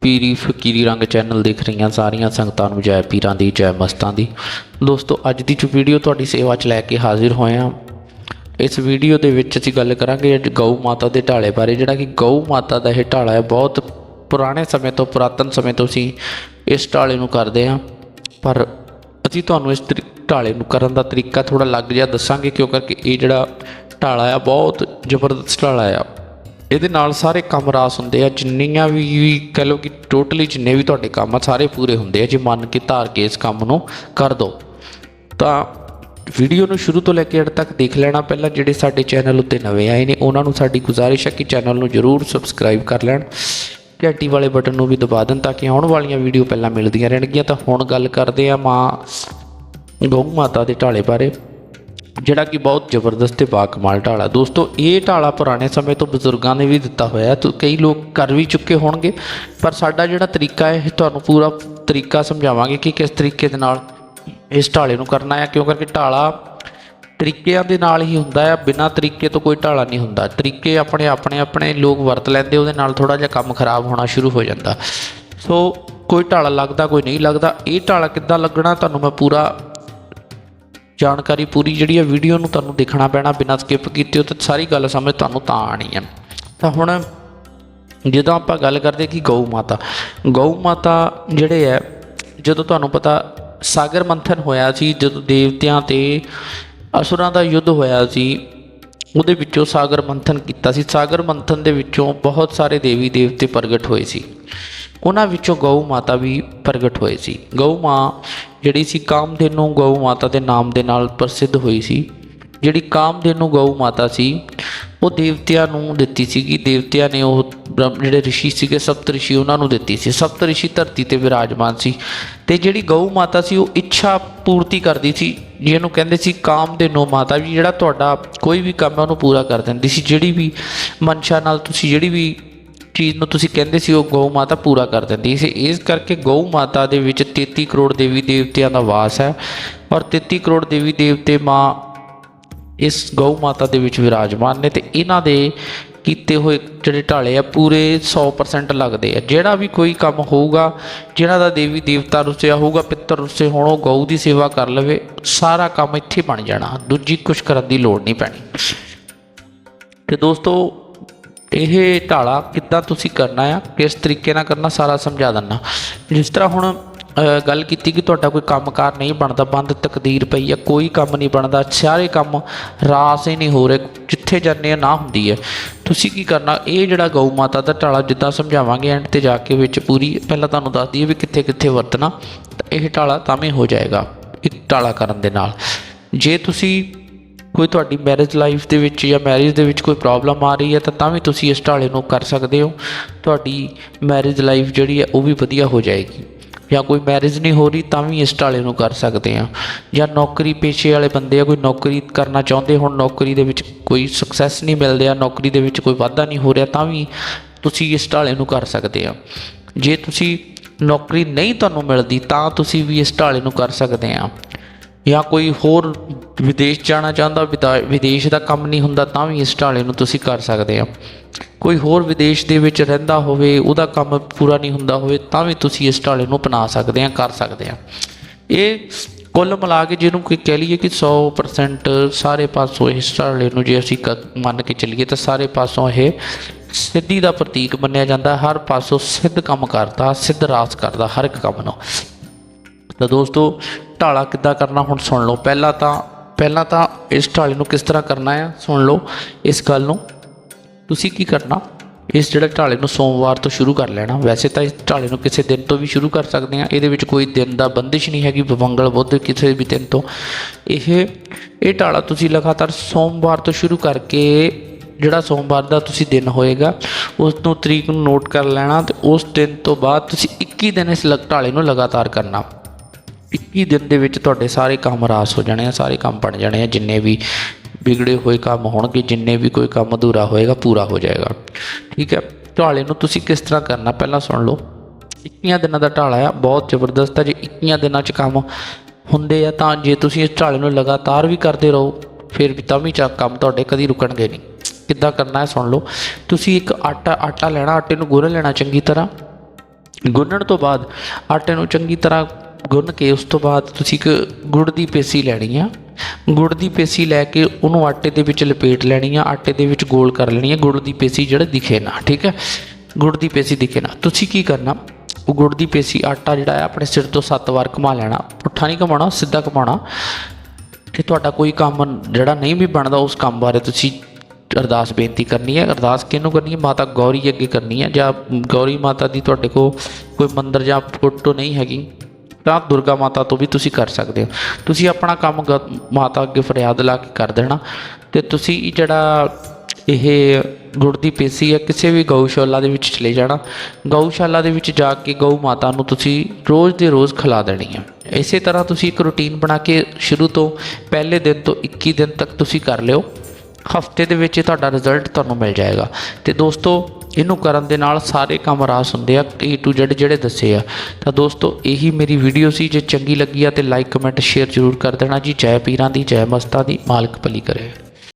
ਪੀਰੀ ਫਕੀਰੀ ਰੰਗ ਚੈਨਲ ਦੇਖ ਰਹੀਆਂ ਸਾਰੀਆਂ ਸੰਗਤਾਂ ਨੂੰ ਜੈ ਪੀਰਾਂ ਦੀ, ਜੈ ਮਸਤਾਂ ਦੀ। ਦੋਸਤੋ, ਅੱਜ ਦੀ ਜੋ ਵੀਡੀਓ ਤੁਹਾਡੀ ਸੇਵਾ 'ਚ ਲੈ ਕੇ ਹਾਜ਼ਰ ਹੋਏ ਹਾਂ। ਇਸ ਵੀਡੀਓ ਦੇ ਵਿੱਚ ਅਸੀਂ ਗੱਲ ਕਰਾਂਗੇ ਅੱਜ ਗਊ ਮਾਤਾ ਦੇ ਢਾਲੇ ਬਾਰੇ, ਜਿਹੜਾ ਕਿ ਗਊ ਮਾਤਾ ਦਾ ਇਹ ਢਾਲਾ ਹੈ। ਬਹੁਤ ਪੁਰਾਣੇ ਸਮੇਂ ਤੋਂ, ਪੁਰਾਤਨ ਸਮੇਂ ਤੋਂ ਅਸੀਂ ਇਸ ਢਾਲੇ ਨੂੰ ਕਰਦੇ ਹਾਂ। ਪਰ ਅਸੀਂ ਤੁਹਾਨੂੰ ਇਸ ਤਰੀ- ਢਾਲੇ ਨੂੰ ਕਰਨ ਦਾ ਤਰੀਕਾ ਥੋੜਾ ਲੱਗ ਜਿਹਾ ਦੱਸਾਂਗੇ ਕਿਉਂ ਕਰਕੇ ਇਹ ਜਿਹੜਾ ਢਾਲਾ ਆ, ਬਹੁਤ ਜ਼ਬਰਦਸਤ ਢਾਲਾ ਆ। ਇਹਦੇ ਨਾਲ ਸਾਰੇ ਕੰਮ ਰਾਸ ਹੁੰਦੇ ਆ। ਜਿੰਨੀਆਂ ਵੀ ਵੀ ਕਹਿ ਲਓ ਕਿ ਟੋਟਲੀ ਜਿੰਨੇ ਵੀ ਤੁਹਾਡੇ ਕੰਮ ਆ, ਸਾਰੇ ਪੂਰੇ ਹੁੰਦੇ ਆ। ਜੇ ਮੰਨ ਕੇ ਧਾਰ ਕੇ ਇਸ ਕੰਮ ਨੂੰ ਕਰ ਦੋ। ਤਾਂ ਵੀਡੀਓ ਨੂੰ ਸ਼ੁਰੂ ਤੋਂ ਲੈ ਕੇ ਅੰਤ ਤੱਕ ਦੇਖ ਲੈਣਾ ਪਹਿਲਾਂ। ਜਿਹੜੇ ਸਾਡੇ ਚੈਨਲ ਉੱਤੇ ਨਵੇਂ ਆਏ ਨੇ, ਉਹਨਾਂ ਨੂੰ ਸਾਡੀ ਗੁਜ਼ਾਰਿਸ਼ ਹੈ ਕਿ ਚੈਨਲ ਨੂੰ ਜਰੂਰ ਸਬਸਕ੍ਰਾਈਬ ਕਰ ਲੈਣ। ਘੰਟੀ ਵਾਲੇ ਬਟਨ ਨੂੰ ਵੀ ਦਬਾ ਦੇਣ ਤਾਂ ਕਿ ਆਉਣ ਵਾਲੀਆਂ ਵੀਡੀਓ ਪਹਿਲਾਂ ਮਿਲਦੀਆਂ ਰਹਿਣਗੀਆਂ। ਤਾਂ ਹੁਣ ਗੱਲ ਕਰਦੇ ਆ ਮਾਂ, ਗਊ ਮਾਤਾ ਦੇ ਢਾਲੇ ਬਾਰੇ। ਜਿਹੜਾ ਕਿ ਬਹੁਤ ਜ਼ਬਰਦਸਤ ਤੇ ਬਾਕਮਾਲ ਢਾਲਾ ਦੋਸਤੋ, ਇਹ ਢਾਲਾ ਪੁਰਾਣੇ ਸਮੇਂ ਤੋਂ ਬਜ਼ੁਰਗਾਂ ਨੇ ਵੀ ਦਿੱਤਾ ਹੋਇਆ ਤੇ ਕਈ ਲੋਕ ਕਰ ਵੀ ਚੁੱਕੇ ਹੋਣਗੇ, ਪਰ ਸਾਡਾ ਜਿਹੜਾ ਤਰੀਕਾ ਹੈ, ਇਹ ਤੁਹਾਨੂੰ ਪੂਰਾ ਤਰੀਕਾ ਸਮਝਾਵਾਂਗੇ ਕਿ ਕਿਸ ਤਰੀਕੇ ਦੇ ਨਾਲ ਇਸ ਢਾਲੇ ਨੂੰ ਕਰਨਾ ਹੈ। ਕਿਉਂ ਕਰਕੇ ਢਾਲਾ ਤਰੀਕਿਆਂ ਦੇ ਨਾਲ ਹੀ ਹੁੰਦਾ ਹੈ, ਬਿਨਾਂ ਤਰੀਕੇ ਤੋਂ ਕੋਈ ਢਾਲਾ ਨਹੀਂ ਹੁੰਦਾ। ਤਰੀਕੇ ਆਪਣੇ ਆਪਣੇ ਆਪਣੇ ਲੋਕ ਵਰਤ ਲੈਂਦੇ, ਉਹਦੇ ਨਾਲ ਥੋੜਾ ਜਿਹਾ ਕੰਮ ਖਰਾਬ ਹੋਣਾ ਸ਼ੁਰੂ ਹੋ ਜਾਂਦਾ। ਸੋ ਕੋਈ ਢਾਲਾ ਲੱਗਦਾ, ਕੋਈ ਨਹੀਂ ਲੱਗਦਾ। ਇਹ ਢਾਲਾ ਕਿੱਦਾਂ ਲੱਗਣਾ, ਤੁਹਾਨੂੰ ਮੈਂ ਪੂਰਾ ਜਾਣਕਾਰੀ ਪੂਰੀ ਜਿਹੜੀ ਹੈ ਵੀਡੀਓ ਨੂੰ ਤੁਹਾਨੂੰ ਦੇਖਣਾ ਪੈਣਾ, ਬਿਨਾਂ ਸਕਿਪ ਕੀਤੇ ਹੋ ਤੇ ਸਾਰੀ ਗੱਲ ਸਮਝ ਤੁਹਾਨੂੰ ਤਾਂ ਆਣੀ ਹੈ ਤਾਂ ਹੁਣ ਜਦੋਂ ਆਪਾਂ ਗੱਲ ਕਰਦੇ ਕਿ ਗਊ ਮਾਤਾ ਗਊ ਮਾਤਾ ਜਿਹੜੇ ਹੈ ਜਦੋਂ ਤੁਹਾਨੂੰ ਪਤਾ ਸਾਗਰ ਮੰਥਨ ਹੋਇਆ ਸੀ, ਜਦੋਂ ਦੇਵਤਿਆਂ ਤੇ ਅਸੁਰਾਂ ਦਾ ਯੁੱਧ ਹੋਇਆ ਸੀ, ਉਹਦੇ ਵਿੱਚੋਂ ਸਾਗਰ ਮੰਥਨ ਕੀਤਾ ਸੀ। ਸਾਗਰ ਮੰਥਨ ਦੇ ਵਿੱਚੋਂ ਬਹੁਤ ਸਾਰੇ ਦੇਵੀ ਦੇਵਤੇ ਪ੍ਰਗਟ ਹੋਏ ਸੀ। ਉਹਨਾਂ ਵਿੱਚੋਂ ਗਊ ਮਾਤਾ ਵੀ ਪ੍ਰਗਟ ਹੋਏ ਸੀ। ਗਊ ਮਾਂ ਜਿਹੜੀ ਸੀ ਕਾਮਧੇਨੂ ਗਊ ਮਾਤਾ ਦੇ ਨਾਮ ਦੇ ਨਾਲ ਪ੍ਰਸਿੱਧ ਹੋਈ ਸੀ। ਜਿਹੜੀ ਕਾਮਧੇਨੂ ਗਊ ਮਾਤਾ ਸੀ, ਉਹ ਦੇਵਤਿਆਂ ਨੂੰ ਦਿੱਤੀ ਸੀਗੀ। ਦੇਵਤਿਆਂ ਨੇ ਉਹ ਬ੍ਰਹਮ, ਜਿਹੜੇ ਰਿਸ਼ੀ ਸੀਗੇ, ਸਪਤ ਰਿਸ਼ੀ ਉਹਨਾਂ ਨੂੰ ਦਿੱਤੀ ਸੀ। ਸਪਤ ਰਿਸ਼ੀ ਧਰਤੀ ਤੇ ਵਿਰਾਜਮਾਨ ਸੀ। ਤੇ ਜਿਹੜੀ ਗਊ ਮਾਤਾ ਸੀ, ਉਹ ਇੱਛਾ ਪੂਰਤੀ ਕਰਦੀ ਸੀ। ਜਿਹਨੂੰ ਕਹਿੰਦੇ ਸੀ ਕਾਮਧੇਨੂ ਮਾਤਾ ਵੀ, ਜਿਹੜਾ ਤੁਹਾਡਾ ਕੋਈ ਵੀ ਕੰਮ ਹੈ, ਉਹਨੂੰ ਪੂਰਾ ਕਰ ਦਿੰਦੀ ਸੀ। ਜਿਹੜੀ ਵੀ ਮਨਸ਼ਾ ਨਾਲ ਤੁਸੀਂ ਜਿਹੜੀ ਵੀ ਚੀਜ਼ ਨੂੰ ਤੁਸੀਂ ਕਹਿੰਦੇ ਸੀ, ਉਹ ਗਊ ਮਾਤਾ ਪੂਰਾ ਕਰ ਦਿੰਦੀ ਸੀ। ਇਸ ਕਰਕੇ ਗਊ ਮਾਤਾ ਦੇ ਵਿੱਚ 33 ਕਰੋੜ ਦੇਵੀ ਦੇਵਤਿਆਂ ਦਾ ਵਾਸ ਹੈ ਔਰ 33 ਕਰੋੜ ਦੇਵੀ ਦੇਵਤੇ ਮਾਂ ਇਸ ਗਊ ਮਾਤਾ ਦੇ ਵਿੱਚ ਵਿਰਾਜਮਾਨ ਨੇ ਤੇ ਇਹਨਾਂ ਦੇ ਕੀਤੇ ਹੋਏ ਜਿਹੜੇ ਢਾਲੇ ਆ, ਪੂਰੇ 100% ਲੱਗਦੇ ਆ। ਜਿਹੜਾ ਵੀ ਕੋਈ ਕੰਮ ਹੋਊਗਾ, ਜਿਹੜਾ ਦਾ ਦੇਵੀ ਦੇਵਤਾ ਰੁੱਸਿਆ ਹੋਊਗਾ, ਪਿੱਤਰ ਰੁੱਸੇ ਹੋਣ, ਉਹ ਗਊ ਦੀ ਸੇਵਾ ਕਰ ਲਵੇ, ਸਾਰਾ ਕੰਮ ਇੱਥੇ ਬਣ ਜਾਣਾ। ਦੂਜੀ ਕੁਛ ਕਰਨ ਦੀ ਲੋੜ ਨਹੀਂ ਪੈਣੀ। ਤੇ ਦੋਸਤੋ ਇਹ ਢਾਲਾ ਕਿੱਦਾਂ ਤੁਸੀਂ ਕਰਨਾ ਆ? ਕਿਸ ਤਰੀਕੇ ਨਾਲ ਕਰਨਾ? ਸਾਰਾ ਸਮਝਾ ਦਿੰਨਾ। ਜਿਸ ਤਰ੍ਹਾਂ ਹੁਣ ਗੱਲ ਕੀਤੀ ਕਿ ਤੁਹਾਡਾ ਕੋਈ ਕੰਮਕਾਰ ਨਹੀਂ ਬਣਦਾ, ਬੰਦ ਤਕਦੀਰ ਪਈ ਆ, ਕੋਈ ਕੰਮ ਨਹੀਂ ਬਣਦਾ, ਸਾਰੇ ਕੰਮ ਰਾਸ ਹੀ ਨਹੀਂ ਹੋ ਰਹੇ, ਜਿੱਥੇ ਜਾਂਦੇ ਆ ਨਾ ਹੁੰਦੀ ਹੈ ਤੁਸੀਂ ਕੀ ਕਰਨਾ? ਇਹ ਜਿਹੜਾ ਗਊ ਮਾਤਾ ਦਾ ਟਾਲਾ ਜਿੱਦਾਂ ਸਮਝਾਵਾਂਗੇ ਐਂਡ ਤੇ ਜਾ ਕੇ ਵਿੱਚ ਪੂਰੀ, ਪਹਿਲਾਂ ਤੁਹਾਨੂੰ ਦੱਸ ਦਈਏ ਵੀ ਕਿੱਥੇ ਕਿੱਥੇ ਵਰਤਣਾ, ਤਾਂ ਇਹ ਢਾਲਾ ਤਾਂ ਵੀ ਹੋ ਜਾਏਗਾ, ਇੱਕ ਟਾਲਾ ਕਰਨ ਦੇ ਨਾਲ। ਜੇ ਤੁਸੀਂ ਕੋਈ ਤੁਹਾਡੀ ਮੈਰਿਜ ਲਾਈਫ ਦੇ ਵਿੱਚ ਜਾਂ ਮੈਰਿਜ ਦੇ ਵਿੱਚ ਕੋਈ ਪ੍ਰੋਬਲਮ ਆ ਰਹੀ ਹੈ, ਤਾਂ ਤਾਂ ਵੀ ਤੁਸੀਂ ਇਸ ਢਾਲੇ ਨੂੰ ਕਰ ਸਕਦੇ ਹੋ। ਤੁਹਾਡੀ ਮੈਰਿਜ ਲਾਈਫ ਜਿਹੜੀ ਹੈ, ਉਹ ਵੀ ਵਧੀਆ ਹੋ ਜਾਏਗੀ। ਜਾਂ ਕੋਈ ਮੈਰਿਜ ਨਹੀਂ ਹੋ ਰਹੀ, ਤਾਂ ਵੀ ਇਸ ਢਾਲੇ ਨੂੰ ਕਰ ਸਕਦੇ ਆ ਜਾਂ ਨੌਕਰੀ ਪੇਸ਼ੇ ਵਾਲੇ ਬੰਦੇ ਆ, ਕੋਈ ਨੌਕਰੀ ਕਰਨਾ ਚਾਹੁੰਦੇ ਹੁਣ, ਨੌਕਰੀ ਦੇ ਵਿੱਚ ਕੋਈ ਸਕਸੈਸ ਨਹੀਂ ਮਿਲ ਰਿਹਾ ਨੌਕਰੀ ਦੇ ਵਿੱਚ ਕੋਈ ਵਾਧਾ ਨਹੀਂ ਹੋ ਰਿਹਾ, ਤਾਂ ਵੀ ਤੁਸੀਂ ਇਸ ਢਾਲੇ ਨੂੰ ਕਰ ਸਕਦੇ ਆ ਜੇ ਤੁਸੀਂ ਨੌਕਰੀ ਨਹੀਂ ਤੁਹਾਨੂੰ ਮਿਲਦੀ, ਤਾਂ ਤੁਸੀਂ ਵੀ ਇਸ ਢਾਲੇ ਨੂੰ ਕਰ ਸਕਦੇ ਆ ਜਾਂ ਕੋਈ ਹੋਰ ਵਿਦੇਸ਼ ਜਾਣਾ ਚਾਹੁੰਦਾ, ਵਿਦਾ- ਵਿਦੇਸ਼ ਦਾ ਕੰਮ ਨਹੀਂ ਹੁੰਦਾ, ਤਾਂ ਵੀ ਇਸ ਢਾਲੇ ਨੂੰ ਤੁਸੀਂ ਕਰ ਸਕਦੇ ਆ ਕੋਈ ਹੋਰ ਵਿਦੇਸ਼ ਦੇ ਵਿੱਚ ਰਹਿੰਦਾ ਹੋਵੇ, ਉਹਦਾ ਕੰਮ ਪੂਰਾ ਨਹੀਂ ਹੁੰਦਾ ਹੋਵੇ, ਤਾਂ ਵੀ ਤੁਸੀਂ ਇਸ ਢਾਲੇ ਨੂੰ ਅਪਣਾ ਸਕਦੇ ਆ, ਕਰ ਸਕਦੇ ਆ। ਇਹ ਕੁੱਲ ਮਿਲਾ ਕੇ ਜਿਹਨੂੰ ਕਿ ਕਹਿ ਲਈਏ ਕਿ 100% ਸਾਰੇ ਪਾਸੋਂ ਇਸ ਢਾਲੇ ਨੂੰ ਜੇ ਅਸੀਂ ਕ- ਮੰਨ ਕੇ ਚੱਲੀਏ, ਤਾਂ ਸਾਰੇ ਪਾਸੋਂ ਇਹ ਸਿੱਧੀ ਦਾ ਪ੍ਰਤੀਕ ਮੰਨਿਆ ਜਾਂਦਾ। ਹਰ ਪਾਸੋਂ ਸਿੱਧ ਕੰਮ ਕਰਦਾ, ਸਿੱਧ ਰਾਸ ਕਰਦਾ, ਹਰ ਇੱਕ ਕੰਮ ਨੂੰ। ਤਾਂ ਦੋਸਤੋ, ਢਾਲਾ ਕਿੱਦਾਂ ਕਰਨਾ ਹੁਣ ਸੁਣ ਲਓ। ਪਹਿਲਾਂ ਤਾਂ ਪਹਿਲਾਂ ਤਾਂ ਇਸ ਢਾਲੇ ਨੂੰ ਕਿਸ ਤਰ੍ਹਾਂ ਕਰਨਾ ਆ? ਸੁਣ ਲਓ ਇਸ ਗੱਲ ਨੂੰ। ਤੁਸੀਂ ਕੀ ਕਰਨਾ? ਇਸ ਜਿਹੜਾ ਢਾਲੇ ਨੂੰ ਸੋਮਵਾਰ ਤੋਂ ਸ਼ੁਰੂ ਕਰ ਲੈਣਾ। ਵੈਸੇ ਤਾਂ ਇਸ ਢਾਲੇ ਨੂੰ ਕਿਸੇ ਦਿਨ ਤੋਂ ਵੀ ਸ਼ੁਰੂ ਕਰ ਸਕਦੇ ਆ। ਇਹਦੇ ਵਿੱਚ ਕੋਈ ਦਿਨ ਦਾ ਬੰਦਿਸ਼ ਨਹੀਂ ਹੈਗੀ, ਮੰਗਲ, ਬੁੱਧ, ਕਿਸੇ ਵੀ ਦਿਨ ਤੋਂ। ਇਹ ਇਹ ਢਾਲਾ ਤੁਸੀਂ ਲਗਾਤਾਰ ਸੋਮਵਾਰ ਤੋਂ ਸ਼ੁਰੂ ਕਰਕੇ ਜਿਹੜਾ ਸੋਮਵਾਰ ਦਾ ਤੁਸੀਂ ਦਿਨ ਹੋਏਗਾ, ਉਸ ਨੂੰ ਤਰੀਕ ਨੂੰ ਨੋਟ ਕਰ ਲੈਣਾ ਤੇ ਉਸ ਦਿਨ ਤੋਂ ਬਾਅਦ ਤੁਸੀਂ 21 ਦਿਨ ਇਸ ਲਗ- ਨੂੰ ਲਗਾਤਾਰ ਕਰਨਾ। 21 ਦਿਨ ਦੇ ਵਿੱਚ ਤੁਹਾਡੇ ਸਾਰੇ ਕੰਮ ਰਾਸ ਹੋ ਜਾਣੇ ਆ, ਸਾਰੇ ਕੰਮ ਬਣ ਜਾਣੇ ਆ, ਜਿੰਨੇ ਵੀ ਵਿਗੜੇ ਹੋਏ ਕੰਮ ਹੋਣਗੇ, ਜਿੰਨੇ ਵੀ ਕੋਈ ਕੰਮ ਅਧੂਰਾ ਹੋਏਗਾ, ਪੂਰਾ ਹੋ ਜਾਏਗਾ। ਠੀਕ ਹੈ? ਢਾਲੇ ਨੂੰ ਤੁਸੀਂ ਕਿਸ ਤਰ੍ਹਾਂ ਕਰਨਾ? ਪਹਿਲਾਂ ਸੁਣ ਲਓ। 21 ਦਿਨਾਂ ਦਾ ਢਾਲਾ ਆ, ਬਹੁਤ ਜ਼ਬਰਦਸਤ ਹੈ ਜੇ 21 ਦਿਨਾਂ 'ਚ ਕੰਮ ਹੁੰਦੇ ਆ ਤਾਂ ਜੇ ਤੁਸੀਂ ਇਸ ਢਾਲੇ ਨੂੰ ਲਗਾਤਾਰ ਵੀ ਕਰਦੇ ਰਹੋ, ਫਿਰ ਵੀ ਤਾਂ ਵੀ ਚਾ ਕੰਮ ਤੁਹਾਡੇ ਕਦੀ ਰੁਕਣਗੇ ਨਹੀਂ। ਕਿੱਦਾਂ ਕਰਨਾ ਹੈ ਸੁਣ ਲਓ। ਤੁਸੀਂ ਇੱਕ ਆਟਾ ਆਟਾ ਲੈਣਾ, ਆਟੇ ਨੂੰ ਗੁੰਨ ਲੈਣਾ ਚੰਗੀ ਤਰ੍ਹਾਂ। ਗੁੰਨਣ ਤੋਂ ਬਾਅਦ ਆਟੇ ਨੂੰ ਚੰਗੀ ਤਰ੍ਹਾਂ ਗੁੰਨ ਕੇ ਉਸ ਤੋਂ ਬਾਅਦ ਤੁਸੀਂ ਇੱਕ ਗੁੜ ਦੀ ਪੇਸੀ ਲੈਣੀ ਆ। ਗੁੜ ਦੀ ਪੇਸੀ ਲੈ ਕੇ ਉਹਨੂੰ ਆਟੇ ਦੇ ਵਿੱਚ ਲਪੇਟ ਲੈਣੀ ਆ, ਆਟੇ ਦੇ ਵਿੱਚ ਗੋਲ ਕਰ ਲੈਣੀ ਆ। ਗੁੜ ਦੀ ਪੇਸੀ ਜਿਹੜਾ ਦਿਖੇ ਨਾ, ਠੀਕ ਹੈ? ਗੁੜ ਦੀ ਪੇਸੀ ਦਿਖੇ ਨਾ। ਤੁਸੀਂ ਕੀ ਕਰਨਾ? ਉਹ ਗੁੜ ਦੀ ਪੇਸੀ ਆਟਾ ਜਿਹੜਾ ਹੈ ਆਪਣੇ ਸਿਰ ਤੋਂ 7 ਵਾਰ ਘੁਮਾ ਲੈਣਾ। ਪੁੱਠਾ ਨਹੀਂ ਘੁਮਾਉਣਾ, ਸਿੱਧਾ ਘੁਮਾਉਣਾ। ਕਿ ਤੁਹਾਡਾ ਕੋਈ ਕੰਮ ਜਿਹੜਾ ਨਹੀਂ ਵੀ ਬਣਦਾ, ਉਸ ਕੰਮ ਬਾਰੇ ਤੁਸੀਂ ਅਰਦਾਸ ਬੇਨਤੀ ਕਰਨੀ ਹੈ ਅਰਦਾਸ ਕਿਹਨੂੰ ਕਰਨੀ ਹੈ ਮਾਤਾ ਗੌਰੀ ਅੱਗੇ ਕਰਨੀ ਹੈ ਜਾਂ ਗੌਰੀ ਮਾਤਾ ਦੀ ਤੁਹਾਡੇ ਕੋਲ ਕੋਈ ਮੰਦਰ ਜਾਂ ਫੋਟੋ ਨਹੀਂ ਹੈਗੀ। ਤਾਂ ਦੁਰਗਾ ਮਾਤਾ ਤੋਂ ਵੀ ਤੁਸੀਂ ਕਰ ਸਕਦੇ ਹੋ। ਤੁਸੀਂ ਆਪਣਾ ਕੰਮ ਗ- ਮਾਤਾ ਅੱਗੇ ਫਰਿਆਦ ਲਾ ਕੇ ਕਰ ਦੇਣਾ। ਤੇ ਤੁਸੀਂ ਜਿਹੜਾ ਇਹ ਗੁੜ ਦੀ ਪੇਸੀ ਹੈ, ਕਿਸੇ ਵੀ ਗਊਸ਼ਾਲਾ ਦੇ ਵਿੱਚ ਚਲੇ ਜਾਣਾ। ਗਊਸ਼ਾਲਾ ਦੇ ਵਿੱਚ ਜਾ ਕੇ ਗਊ ਮਾਤਾ ਨੂੰ ਤੁਸੀਂ ਰੋਜ਼ ਦੇ ਰੋਜ਼ ਖਿਲਾ ਦੇਣੀ ਹੈ। ਇਸੇ ਤਰ੍ਹਾਂ ਤੁਸੀਂ ਇੱਕ ਰੁਟੀਨ ਬਣਾ ਕੇ ਸ਼ੁਰੂ ਤੋਂ ਪਹਿਲੇ ਦਿਨ ਤੋਂ 21 ਦਿਨ ਤੱਕ ਤੁਸੀਂ ਕਰ ਲਿਓ। ਹਫ਼ਤੇ ਦੇ ਵਿੱਚ ਹੀ ਤੁਹਾਡਾ ਰਿਜ਼ਲਟ ਤੁਹਾਨੂੰ ਮਿਲ ਜਾਏਗਾ। ਤੇ ਦੋਸਤੋ ਇਹਨੂੰ ਕਰਨ ਦੇ ਨਾਲ ਸਾਰੇ ਕੰਮ ਰਾਸ ਹੁੰਦੇ ਆ, A to Z ਜਿਹੜੇ ਦੱਸੇ ਆ। ਤਾਂ ਦੋਸਤੋ, ਇਹੀ ਮੇਰੀ ਵੀਡੀਓ ਸੀ। ਜੇ ਚੰਗੀ ਲੱਗੀ ਆ ਤੇ ਲਾਈਕ ਕਮੈਂਟ ਸ਼ੇਅਰ ਜ਼ਰੂਰ ਕਰ ਦੇਣਾ ਜੀ। ਜੈ ਪੀਰਾਂ ਦੀ, ਜੈ ਮਸਤਾਂ ਦੀ, ਮਾਲਕ ਭਲੀ ਕਰੇ।